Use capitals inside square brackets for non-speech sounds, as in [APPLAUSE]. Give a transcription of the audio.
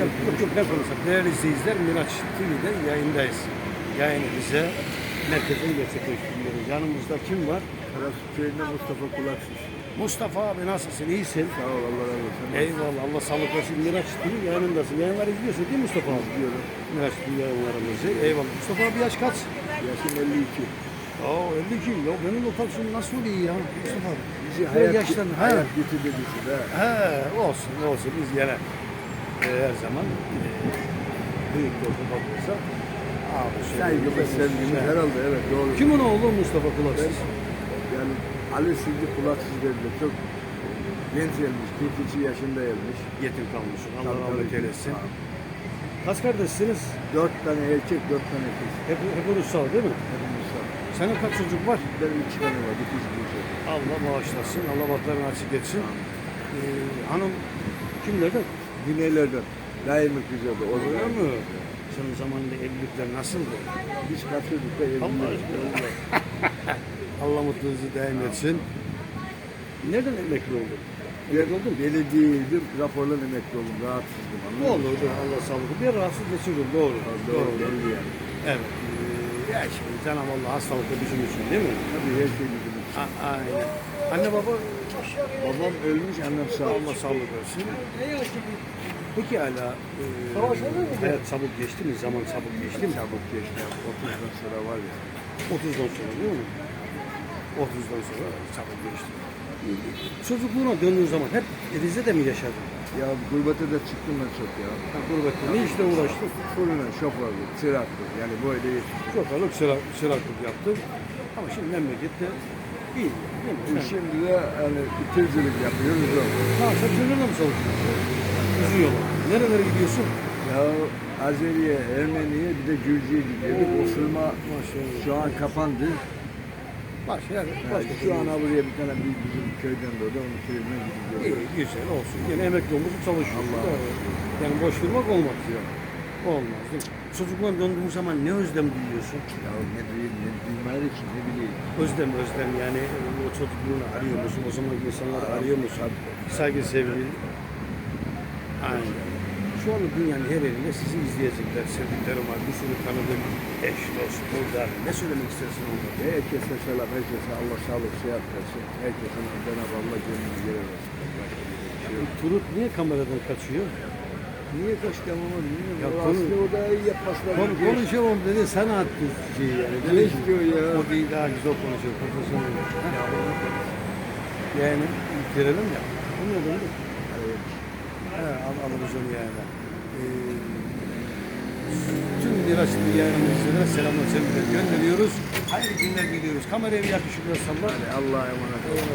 Yok yok ne konuşsak. Değerli izleyiciler Miraç TV'de yayındayız. Yayını bize merkezden gerçekleştiriyoruz. Yanımızda kim var? Köyünde Mustafa Kulaksız. Mustafa abi nasılsın? İyisin. Sağ ol Allah razı olsun. Eyvallah Allah sağlık versin. Miraç TV yayınındasın. Yayınları izliyorsun değil mi Mustafa abi? Diyorum. Miraç TV yayınlarımızı. Eyvallah. Mustafa abi yaş kaç? Yaşım 52. Oo 52. Ya benim lokasyonum nasıl iyi ya Mustafa abi? Bizi hayat, yaştan, ha. hayat getirdi bizi de. He olsun olsun biz gene e, her zaman e, büyük de olsa bakıyorsa abi şöyle Saygımız, güzel, sevgimiz herhalde evet doğru. Kimin oğlu Mustafa Kulaksız? Yani Ali Sildi Kulaksız dediler. Çok genç gelmiş. 42 yaşında gelmiş. Yetim kalmış. Allah Tabii, rahmet tabii. eylesin. Kaç kardeşsiniz? Dört tane erkek, dört tane kız. Hep, hep ulusal değil mi? Hepimiz sağ. Senin kaç çocuk var? Benim iki tane var. Bir kız bir çocuk. Allah bağışlasın. Allah baklarını açık etsin. Ee, hanım kimlerden? Güneylerden. Daimi güzeldi. O Öyle zaman mi? Senin zamanında evlilikler nasıldı? biz kaçırdık da [LAUGHS] Allah evlilik. aşkına. Allah mutluluğunuzu daim etsin. Nereden emekli oldun? Emekli oldun mu? Belediyeydim. Raporla emekli oldum. Rahatsızdım. Ne anladın mı? olurdu Allah sağlık. Bir rahatsız geçirdim doğru. Doğru. Belli yani. Evet. Ee, ya şimdi Cenab-ı Allah hastalıkta bizim için değil mi? Tabii her şey bizim için. A- aynen. Anne baba Babam ölmüş, annem sağ. Allah sağlık versin. Peki hala e, hayat çabuk geçti mi? Zaman çabuk geçti mi? Çabuk geçti. 30'dan sonra var ya. 30'dan sonra değil mi? 30'dan sonra çabuk geçti. Çocukluğuna döndüğün zaman hep Rize'de mi yaşadın? Ya gurbete de çıktım ben çok ya. Ha, gurbette ne işle uğraştın? Fırına, şoförlük, çıraklık. Yani böyle yetiştim. Çokalık, çırak, çıraklık yaptın. Ama şimdi memlekette iyi. Değil mi? Şimdi de hani itilcilik yapıyoruz. Ha sen tırlarla mı çalışıyorsun? Uzun yola. Nerelere gidiyorsun? Ya Azeriye, Ermeniye bir de Gürcü'ye gidiyorduk. O firma Maşallah. şu an kapandı. Baş, yani, Yani başka şu an buraya bir tane bir bizim köyden doğdu. Onun köyüne gidiyoruz. İyi, güzel olsun. Yine emekli olmuş çalışıyorsun. Allah. Yani boş durmak olmaz. Olmaz. Değil mi? Çocukluğuna döndüğün zaman ne özlem duyuyorsun? Ya ne diyeyim, ne duymayı ki ne bileyim. Özlem özlem yani o çocukluğunu arıyor musun? O zaman insanları arıyor musun? Saygı sevgi. Aynen. Şu anda dünyanın her yerinde sizi izleyecekler, sevdiklerim var. Bir sürü tanıdığım eş, dost, burada. Ne söylemek istersin onlara? Herkese selam, herkese Allah sağlık, sıhhat versin. Herkese Cenab-ı Allah gönlünü göre versin. Turut niye kameradan kaçıyor? Niye kaçtım ama bilmiyorum. Ya konu- aslında o da iyi yapmasına Kon konuşamam dedi, sana attı şeyi yani. Ne istiyor ya? O değil daha güzel konuşuyor, profesyonel. Yani girelim ya. Bu ne oldu? Evet. He, al, alırız onu yani. Ee, tüm Miraç Dünya'nın izleyene selamlar, sevgiler gönderiyoruz. Hayırlı günler diliyoruz. Kameraya bir yakışıklı sallar. Allah'a emanet olun.